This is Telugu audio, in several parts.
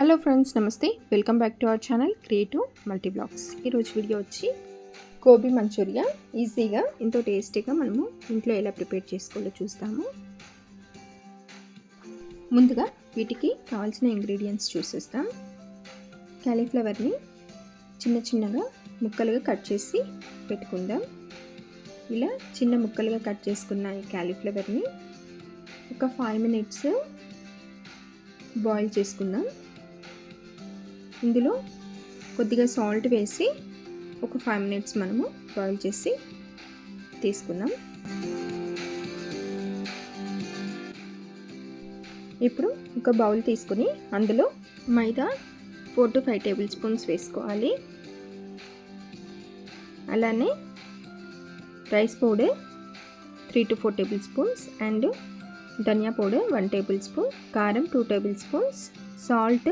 హలో ఫ్రెండ్స్ నమస్తే. Welcome back to our channel creative multi blogs ఈరోజు వీడియో వచ్చి గోబీ మంచూరియా ఈజీగా ఎంతో టేస్టీగా మనము ఇంట్లో ఎలా ప్రిపేర్ చేసుకోవాలో చూస్తాము. ముందుగా వీటికి కావాల్సిన ఇంగ్రీడియంట్స్ చూసేస్తాం. క్యాలీఫ్లవర్ని చిన్న చిన్నగా ముక్కలుగా కట్ చేసి పెట్టుకుందాం. ఇలా చిన్న ముక్కలుగా కట్ చేసుకున్న ఈ క్యాలీఫ్లవర్ని ఒక ఫైవ్ మినిట్స్ బాయిల్ చేసుకుందాం. ఇందులో కొద్దిగా సాల్ట్ వేసి ఒక ఫైవ్ మినిట్స్ మనము బాయిల్ చేసి తీసుకుందాం. ఇప్పుడు ఒక బౌల్ తీసుకుని అందులో maida four to five tablespoons వేసుకోవాలి. అలానే rice powder three to four tablespoons and dhania powder one tablespoon కారం two tablespoons salt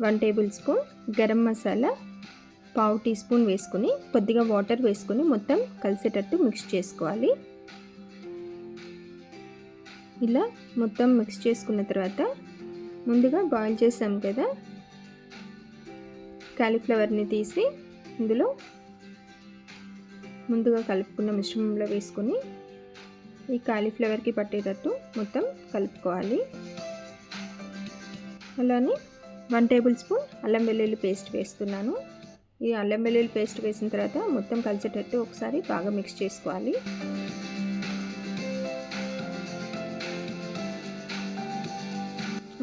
one tablespoon garam masala పావు టీ స్పూన్ వేసుకుని కొద్దిగా వాటర్ వేసుకుని మొత్తం కలిసేటట్టు మిక్స్ చేసుకోవాలి. ఇలా మొత్తం మిక్స్ చేసుకున్న తర్వాత ముందుగా బాయిల్ చేసాం కదా కాలీఫ్లవర్ని తీసి ఇందులో ముందుగా కలుపుకున్న మిశ్రమంలో వేసుకొని ఈ కాలీఫ్లవర్కి పట్టేటట్టు మొత్తం కలుపుకోవాలి. అలానే వన్ టేబుల్ స్పూన్ అల్లం వెల్లుల్లి పేస్ట్ వేస్తున్నాను. ఈ అల్లం వెల్లుల్లి పేస్ట్ వేసిన తర్వాత మొత్తం కలిసేటట్టు ఒకసారి బాగా మిక్స్ చేసుకోవాలి.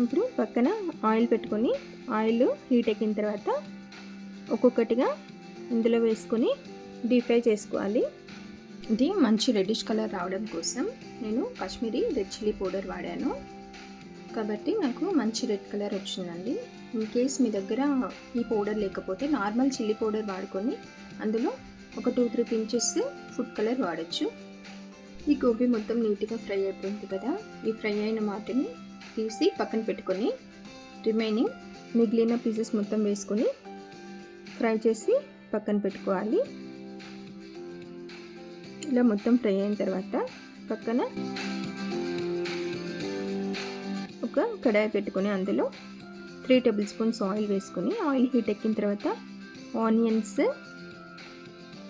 ఇప్పుడు పక్కన ఆయిల్ పెట్టుకొని ఆయిల్ హీట్ ఎక్కిన తర్వాత ఒక్కొక్కటిగా ఇందులో వేసుకొని డీప్ ఫ్రై చేసుకోవాలి. ఇది మంచి రెడ్డిష్ కలర్ రావడం కోసం నేను కాశ్మీరీ రెడ్ చిల్లీ పౌడర్ వాడాను. కాబట్టి నాకు మంచి రెడ్ కలర్ వచ్చిందండి. ఇన్ కేస్ మీ దగ్గర ఈ పౌడర్ లేకపోతే నార్మల్ చిల్లీ పౌడర్ వాడుకొని అందులో ఒక two three pinches food colour వాడచ్చు. ఈ గోబీ మొత్తం నీట్గా ఫ్రై అయిపోయింది కదా. ఈ ఫ్రై అయిన వాటిని తీసి పక్కన పెట్టుకొని రిమైనింగ్ మిగిలిన పీసెస్ మొత్తం వేసుకొని ఫ్రై చేసి పక్కన పెట్టుకోవాలి. ఇలా మొత్తం ఫ్రై అయిన తర్వాత పక్కన ఒక కడాయి పెట్టుకొని అందులో త్రీ టేబుల్ స్పూన్స్ ఆయిల్ వేసుకొని ఆయిల్ హీట్ ఎక్కిన తర్వాత ఆనియన్స్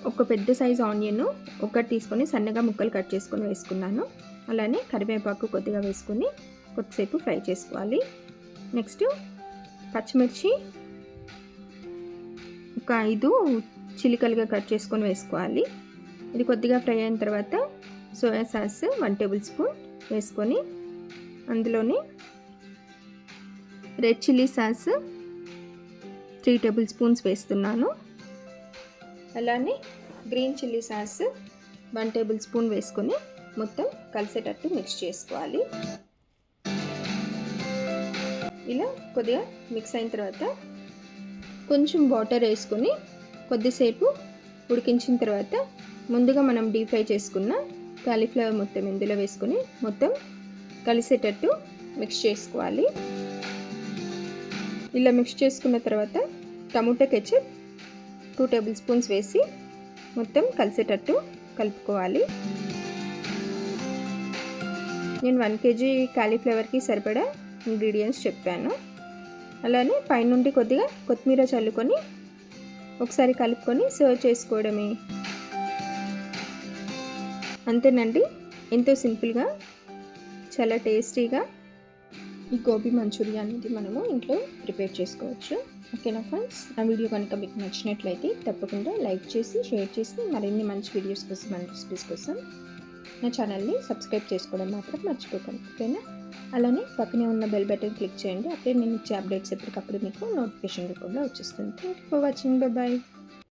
ఒక పెద్ద సైజ్ ఆనియన్ ఒకటి తీసుకొని సన్నగా ముక్కలు కట్ చేసుకొని వేసుకున్నాను. అలానే కరివేపాకు కొద్దిగా వేసుకొని కొద్దిసేపు ఫ్రై చేసుకోవాలి. నెక్స్ట్ పచ్చిమిర్చి ఒక ఐదు చిలికలుగా కట్ చేసుకొని వేసుకోవాలి. ఇది కొద్దిగా ఫ్రై అయిన తర్వాత soya sauce one tablespoon వేసుకొని అందులోని red chilli sauce three tablespoons వేస్తున్నాను. అలానే green chilli sauce one tablespoon వేసుకొని మొత్తం కలిసేటట్టు మిక్స్ చేసుకోవాలి. ఇలా కొద్దిగా మిక్స్ అయిన తర్వాత కొంచెం వాటర్ వేసుకొని కొద్దిసేపు ఉడికించిన తర్వాత ముందుగా మనం డీప్ ఫ్రై చేసుకున్న కాలీఫ్లవర్ మొత్తం ఇందులో వేసుకొని మొత్తం కలిసేటట్టు మిక్స్ చేసుకోవాలి. ఇలా మిక్స్ చేసుకున్న తర్వాత tomato ketchup two tablespoons వేసి మొత్తం కలిసేటట్టు కలుపుకోవాలి. నేను వన్ కేజీ కాలీఫ్లవర్కి సరిపడా ఇంగ్రీడియంట్స్ చెప్పాను. అలానే పైనుండి కొద్దిగా కొత్తిమీర చల్లుకొని ఒకసారి కలుపుకొని సర్వ్ చేసుకోవడమే. అంతేనండి ఎంతో సింపుల్గా చాలా టేస్టీగా ఈ గోబీ మంచూరియా అనేది మనము ఇంట్లో ప్రిపేర్ చేసుకోవచ్చు. ఓకేనా ఫ్రెండ్స్? ఆ వీడియో కనుక మీకు నచ్చినట్లయితే తప్పకుండా లైక్ చేసి షేర్ చేసి మరిన్ని మంచి వీడియోస్ కోసం మంచి రెసిపీస్ కోసం నా ఛానల్ని సబ్స్క్రైబ్ చేసుకోవడం మాత్రం మర్చిపోకండి. ఓకేనా? అలానే పక్కనే ఉన్న బెల్ బటన్ క్లిక్ చేయండి. అప్పుడే నేను ఇచ్చే అప్డేట్స్ ఎప్పటికప్పుడు మీకు నోటిఫికేషన్ రూపంలో వచ్చేస్తుంది. Thank you for watching bye